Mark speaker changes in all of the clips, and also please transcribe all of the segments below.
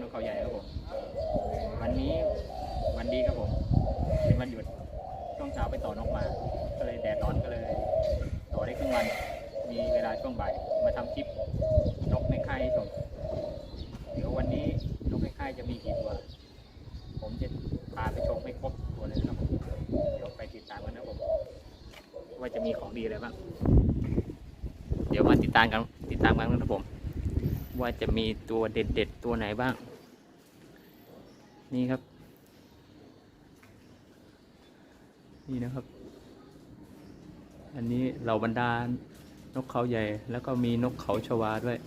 Speaker 1: นกเขาใหญ่ครับผม วันนี้วันดีครับผม เป็นวันหยุดช่วงเช้าไปต่อนกมา ก็เลยแดดร้อนก็เลย ต่อได้ครึ่งวัน มีเวลาช่วงบ่ายมาทำคลิปนกในค่ายให้มเดี๋ยววันนี้นกในค่ายจะมีกี่ตัว ผมจะพาไปชมไม่ครบตัวเลยครับผมเดี๋ยวไปติดตามกันนะผม ว่าจะมีของดีอะไรบ้าง เดี๋ยวมาติดตามกันติดตามกันนะครับผมว่าจะมีตัวเด็ดๆ ตัวไหนบ้าง นี่ครับ นี่นะครับ อันนี้เหล่าบรรดานกเขาใหญ่ แล้วก็มีนกเขาชวาด้วย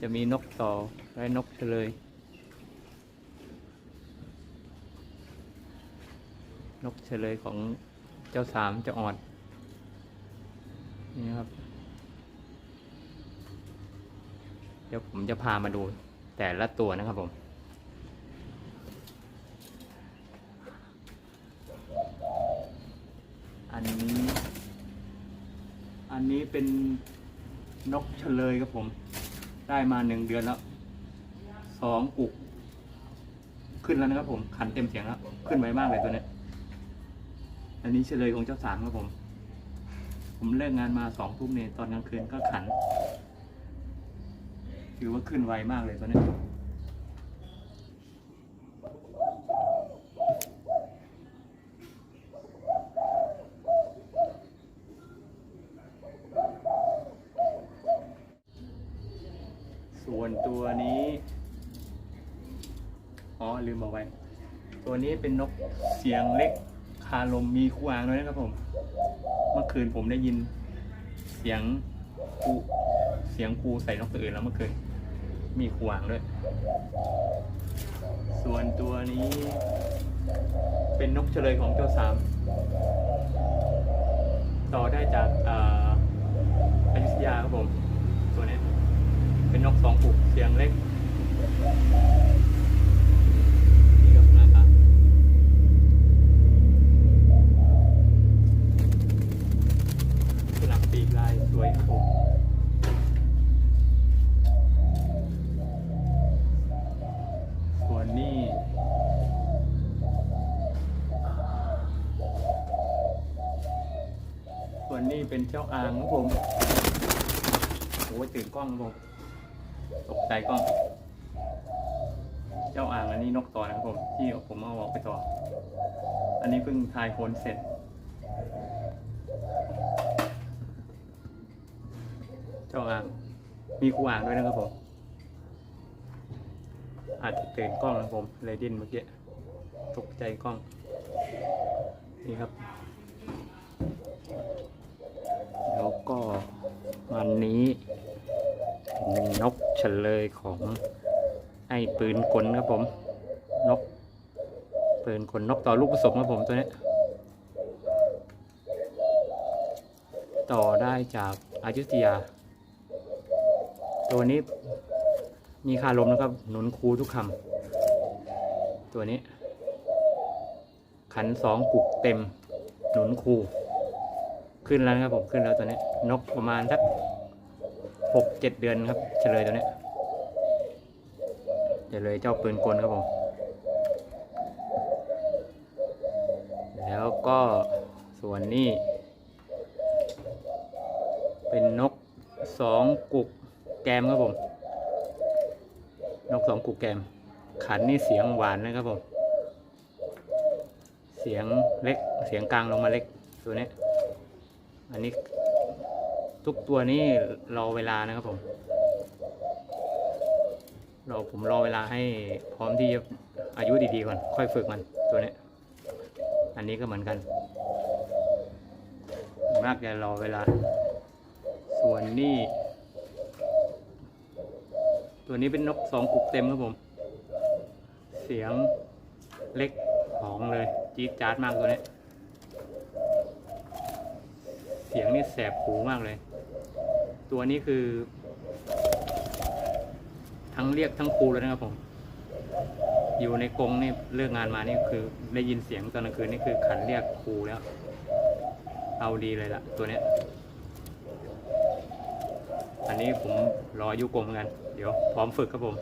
Speaker 1: จะมีนกต่อและนกเฉลย นกเฉลยของเจ้าสามเจ้าออดนี่ครับ เดี๋ยวผมจะพามาดูแต่ละตัวนะครับผม นนี้ อันนี้เป็นนกเฉลยครับผม ได้มาหนึ่งเดือนแล้วสองกุก ขึ้นแล้วนะครับผม ขันเต็มเสียงแล้ว ขึ้นไวมากเลยตัวนี้อันนี้เฉลยของเจ้าสามครับผม ผมเลิกงานมาสองทุ่มเนี่ยตอนกลางคืนก็ขัน ถือว่าขึ้นไวมากเลยตัวนี้ย ส่วนตัวนี้ อ๋อ ลืมบอกไว้ ตัวนี้ เป็นนกเสียงเล็กคาลมมีคู่อางด้วยนะครับผม เมื่อคืนผมได้ยินเสียงคูเสียงคูใส่นกตัวอื่นแล้วเมื่อคืนมีคู่อางด้วย ส่วนตัวนี้ เป็นนกเฉลยของเจ้าสามต่อได้จากอายุธยาครับผม ตัวนี้ เป็นนกสองปุกเสียงเล็ก เป็นเจ้าอ่างครับผมโอ้ยตื่นกล้องครับผมตกใจกล้อง เจ้าอ่างอันนี้นกต่อนะครับผม ที่ผมเอาออกไปต่อ อันนี้เพิ่งทายโคนเสร็จ เจ้าอ่าง มีคู่อ่างด้วยนะครับผม อาจจะตื่นกล้องนะครับผม เลยดิ้นเมื่อกี้ ตกใจกล้อง นี่ครับ แล้วก็อันนี้นกเฉลยของไอ้ปืนกลครับผม นก ปืนกลนกต่อลูกผสมครับผมตัวนี้ ต่อได้จากอายุทยา ตัวนี้มีคาลมนะครับ หนุนครูทุกคำตัวนี้ ขันสองกุกเต็ม หนุนครู ขึ้นแล้วนะครับผมขึ้นแล้วตัวนี้ นกประมาณสักหกเจ็ดเดือนครับ เฉลยตัวนี้เฉลยเจ้าปืนกลครับผม แล้วก็ส่วนนี้ เป็นนกสองกุกแกมครับผม นกสองกุกแกม ขันนี่เสียงหวานนะครับผม เสียงเล็กเสียงกลางลงมาเล็กตัวนี้ อันนี้ทุกตัวนี้รอเวลานะครับผมรอผมรอเวลาให้พร้อมที่จะอายุดีๆก่อน ค่อยฝึกมันตัวนี้ อันนี้ก็เหมือนกัน มากจะรอเวลา ส่วนนี้ตัวนี้เป็นนกสองกุกเต็มครับผม เสียงเล็กของเลยจี๊ดจ๊าดมากตัวนี้ เสียง นี่แสบหูมากเลย ตัวนี้คือ ทั้งเรียกทั้งครูเลยนะครับผม อยู่ในกรงนี่เลิกงานมานี่คือได้ยินเสียงตอนกลางคืนนี่คือขันเรียกครูแล้ว เอาดีเลยละตัวเนี้ย อันนี้ผมรออายุกรมเหมือนกัน เดี๋ยวพร้อมฝึกครับผม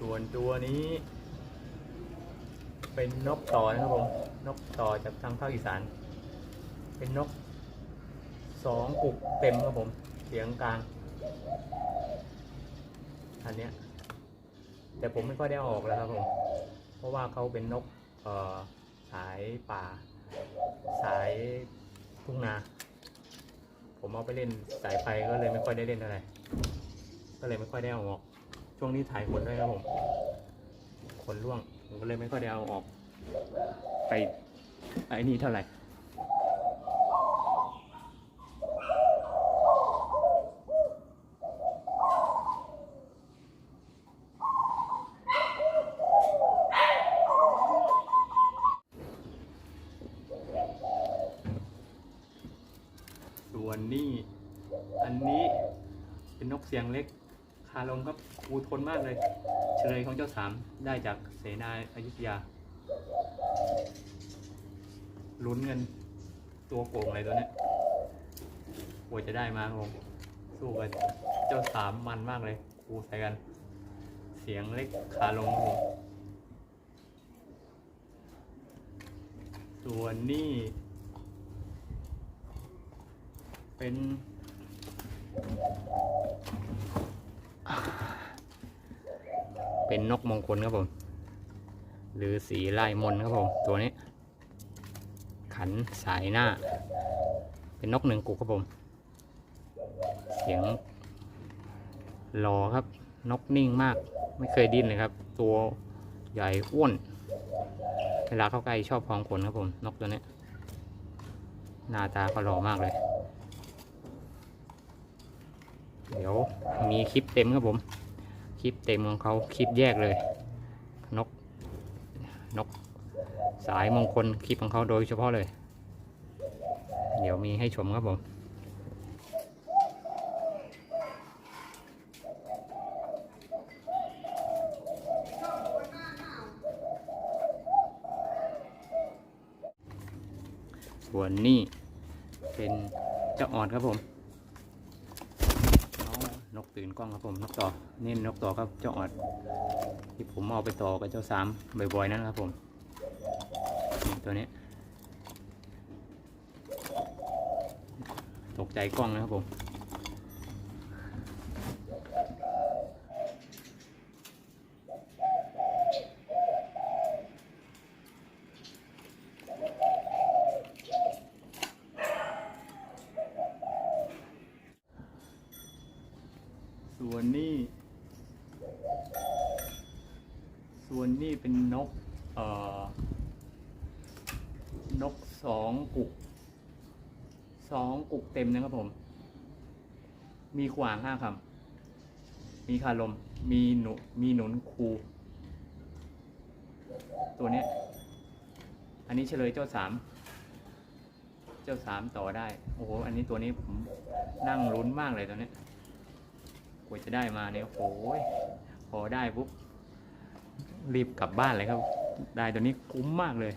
Speaker 1: ส่วนตัวนี้ เป็นนกต่อนะครับผมนกต่อจากทางภาคอีสาน เป็นนกสองกุกเต็มครับผม เสียงกลางอันเนี้ยแต่ผมไม่ค่อยได้ออกแล้วครับผม เพราะว่าเขาเป็นนกสายป่า สายทุ่งนา ผมเอาไปเล่นสายไฟก็เลยไม่ค่อยได้เล่นอะไร ก็เลยไม่ค่อยได้อออกช่วงนี้ถ่ายขนด้วยครับผมขนร่วง ผมก็เลยไม่ค่อยได้เอาออก ไปไอ้นี่เท่าไหร่ส่วนนี่อันนี้เป็นนกเสียงเล็กาลมครับคูทนมากเลย เฉลยของเจ้าสามได้จากเสนาอยุธยาลุ้นเงินตัวโกงอะไรตัวเนี้ยกว่าจะได้มาครับผมสู้กับเจ้าสามมันมากเลยคูใส่กัน เสียงเล็กคาลมครับผมส่วนนี่เป็น เป็นนกมงคลครับผม หรือสีลายมนครับผม ตัวนี้ ขันสายหน้า เป็นนกหนึ่งกุกครับผม เสียงหล่อครับ นกนิ่งมาก ไม่เคยดิ้นเลยครับ ตัวใหญ่อ้วน เวลาเข้าใกล้ชอบพองขนครับผม นกตัวนี้ หน้าตาก็หล่อมากเลย เดี๋ยวมีคลิปเต็มครับผม ลิปเต็มของเขาคลิปแยกเลย นกนกสายมงคลคลิปของเขาโดยเฉพาะเลย เดี๋ยวมีให้ชมครับผมส่วนนี่เป็นเจ้าอ่อนครับผม ตื่นกล้องครับผมนกต่อนี่นกต่อครับเจ้าออดที่ผมเอาไปต่อกับเจ้าสามบ่อยๆนั่นครับผมตัวนี้ ตกใจกล้องนะครับผม ส่วนนี้ ส่วนนี้เป็นนก เอ่อ นกสองกุก สองกุกเต็มนะครับผม มีขวางห้าคำ มีคาลม มีหนุ มีหนุนคู ตัวเนี้ย อันนี้เฉลยเจ้าสามเจ้าสามต่อได้ โอ้โห อันนี้ตัวนี้ผมนั่งลุ้นมากเลยตัวนี้ กว่าจะได้มาเนี่ยโอ้ยพอได้ปุ๊บรีบกลับบ้านเลยครับ ได้ตัวนี้คุ้มมากเลย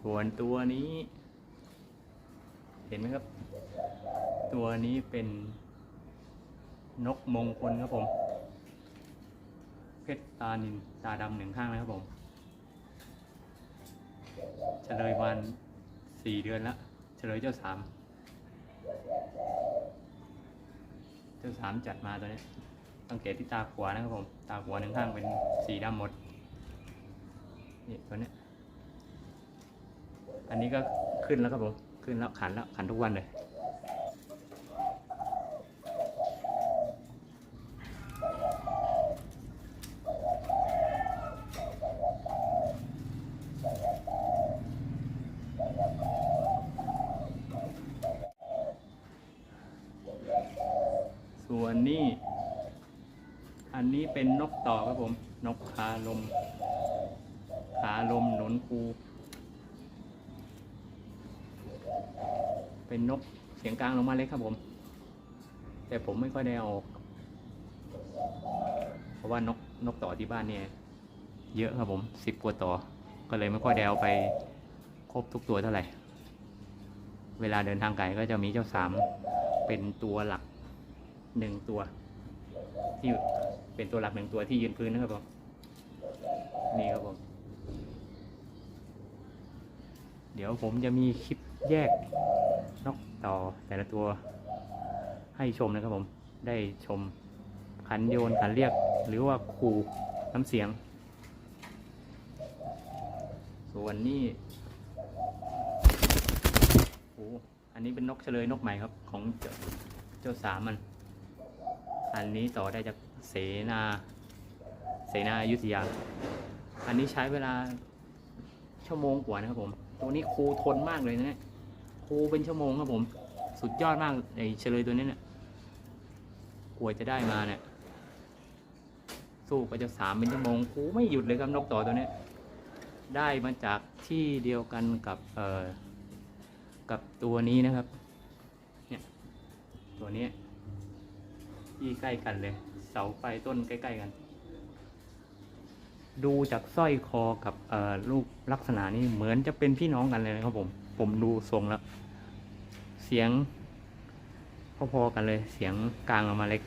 Speaker 1: ส่วนตัวนี้ เห็นไหมครับ ตัวนี้เป็นนกมงคลครับผม เพชรตานินตาดำหนึ่งข้างนะครับผมเฉลยวันสี่เดือนล้วเฉลยเจ้าสาม เจ้าสามจัดมาตัวนี้สังเกตที่ตาขวานะครับผม ตาขวาหนึ่งข้างเป็นสีดำหมด นี่ตัวนี้อันนี้ก็ขึ้นแล้วครับผม ขึ้นแล้วขันแล้วขันทุกวันเลย ส่วนนี้ อันนี้เป็นนกต่อครับผม นกขาลม ขาลมหนนคูเป็นนกเสียงกลางลงมาเล็กครับผม แต่ผมไม่ค่อยได้อออก เพราะว่านกนกต่อที่บ้านเนี่ย เยอะครับผมสิบกว่าต่อ ก็เลยไม่ค่อยได้เอาไปครบทุกตัวเท่าไหร่ เวลาเดินทางไกลก็จะมีเจ้าสามเป็นตัวหลัก หนึ่งตัว ที่เป็นตัวหลักหนึ่งตัวที่ยืนพื้นนะครับผมนี่ครับผม เดี๋ยวผมจะมีคลิปแยกนกต่อแต่ละตัวให้ชมนะครับผม ได้ชมขันโยนขันเรียก หรือว่าคูน้ำเสียง ส่วนนี้โอ้อันนี้เป็นนกเฉลยนกใหม่ครับ ของเจ้าเจ้าสามัน อันนี้ต่อได้จากเสนาเสนาอยุธยา อันนี้ใช้เวลาชั่วโมงกว่านะครับผม ตัวนี้ครูทนมากเลยนะเนี่ยครูเป็นชั่วโมงครับผม สุดยอดมากไอ้เฉลยตัวนี้เนี่ยกว่าจะได้มาเนี่ย สู้ไปจะสามเป็นชั่วโมงครูไม่หยุดเลยครับนกต่อตัวนี้ได้มาจากที่เดียวกันกับเอ่อกับตัวนี้นะครับ เนี่ย ตัวนี้ ที่ใกล้กันเลย เสาไฟต้นใกล้ๆกัน ดูจากสร้อยคอกับรูปลักษณะนี้เหมือนจะเป็นพี่น้องกันเลยนะครับผม ผมดูทรงแล้ว เสียงพอๆกันเลยเสียงกลางออกมาเล็ก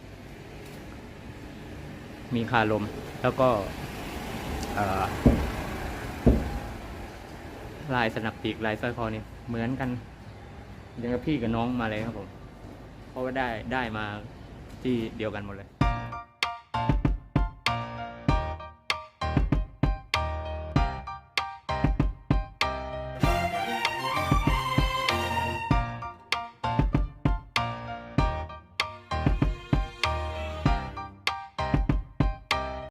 Speaker 1: มีคาลมแล้วก็ลายสนับปีกลายสร้อยคอนี่เหมือนกันยังกับพี่กับน้องมาเลยครับผม เพราะว่าได้ได้มา ที่เดียวกันหมดเลย